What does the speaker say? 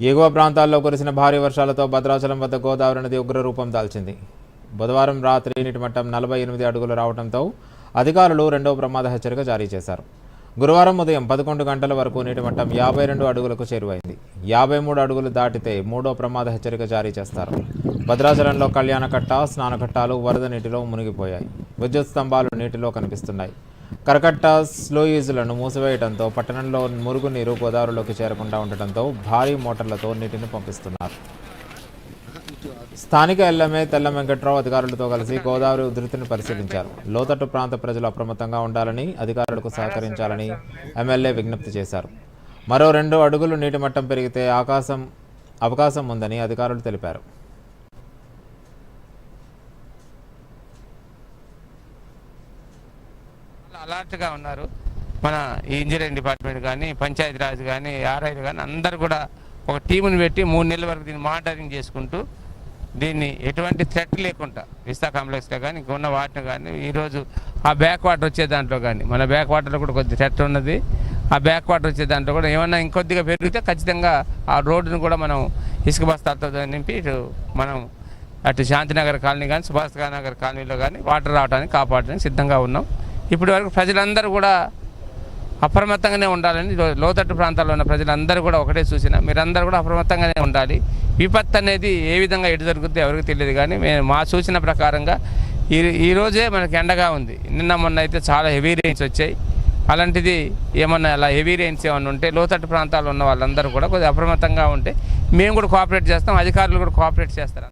ఎగువ ప్రాంతాల్లో కురిసిన భారీ వర్షాలతో భద్రాచలం వద్ద గోదావరి నది ఉగ్ర రూపం దాల్చింది. బుధవారం రాత్రి నీటి మట్టం నలభై ఎనిమిది అడుగులు రావడంతో అధికారులు రెండవ ప్రమాద హెచ్చరిక జారీ చేశారు. గురువారం ఉదయం పదకొండు గంటల వరకు నీటి మట్టం యాభై రెండు అడుగులకు చేరువైంది. యాభై మూడు అడుగులు దాటితే మూడో ప్రమాద హెచ్చరిక జారీ చేస్తారు. భద్రాచలంలో కళ్యాణకట్ట స్నానఘట్టాలు వరద నీటిలో మునిగిపోయాయి. విద్యుత్ స్తంభాలు నీటిలో కనిపిస్తున్నాయి. కరకట్ట స్లోయిజులను మూసివేయడంతో పట్టణంలో మురుగునీరు గోదావరిలోకి చేరకుండా ఉండటంతో భారీ మోటార్లతో నీటిని పంపిస్తున్నారు. స్థానిక ఎల్ఎంఏ తెల్ల వెంకట్రావు అధికారులతో కలిసి గోదావరి ఉధృతిని పరిశీలించారు. లోతట్టు ప్రాంత ప్రజలు అప్రమత్తంగా ఉండాలని అధికారులకు సహకరించాలని ఎమ్మెల్యే విజ్ఞప్తి చేశారు. మరో రెండు అడుగులు నీటి మట్టం పెరిగితే ఆకాశం అవకాశం ఉందని అధికారులు తెలిపారు. అలర్ట్గా ఉన్నారు. మన ఈ ఇంజనీరింగ్ డిపార్ట్మెంట్ కానీ పంచాయతీరాజ్ కానీ ఆర్ఐలు కానీ అందరు కూడా ఒక టీముని పెట్టి మూడు నెలల వరకు దీన్ని మానిటరింగ్ చేసుకుంటూ దీన్ని ఎటువంటి థ్రెట్ లేకుండా విస్తా కాంప్లెక్స్లో కానీ ఇంక ఉన్న వాటిని కానీ ఈరోజు ఆ బ్యాక్ వాటర్ వచ్చే దాంట్లో కానీ మన బ్యాక్ వాటర్లో కూడా కొద్ది థ్రెట్ ఉన్నది. ఆ బ్యాక్ వాటర్ వచ్చే దాంట్లో కూడా ఏమన్నా ఇంకొద్దిగా పెరిగితే ఖచ్చితంగా ఆ రోడ్డును కూడా మనం ఇసుక బస్తాలతో నింపి ఇటు మనం అటు శాంతినగర్ కాలనీ కానీ సుభాష్ నగర్ కాలనీలో కానీ వాటర్ రావడానికి కాపాడడానికి సిద్ధంగా ఉన్నాం. ఇప్పటి వరకు ప్రజలందరూ కూడా అప్రమత్తంగానే ఉండాలని లోతట్టు ప్రాంతాల్లో ఉన్న ప్రజలందరూ కూడా ఒకటే చూసిన మీరందరూ కూడా అప్రమత్తంగానే ఉండాలి. విపత్తు అనేది ఏ విధంగా ఎటు జరుగుతుందో ఎవరికి తెలియదు కానీ మేము మా సూచన ప్రకారంగా ఈ ఈరోజే మనకు మనకి ఎండగా ఉంది. నిన్న మొన్న అయితే చాలా హెవీ రేంజ్ వచ్చాయి. అలాంటిది ఏమన్నా అలా హెవీ రెయిన్స్ ఏమన్నా ఉంటే లోతట్టు ప్రాంతాల్లో ఉన్న వాళ్ళందరూ కూడా కొద్దిగా అప్రమత్తంగా ఉంటే మేము కూడా కోఆపరేట్ చేస్తాం. అధికారులు కూడా కోఆపరేట్ చేస్తారు.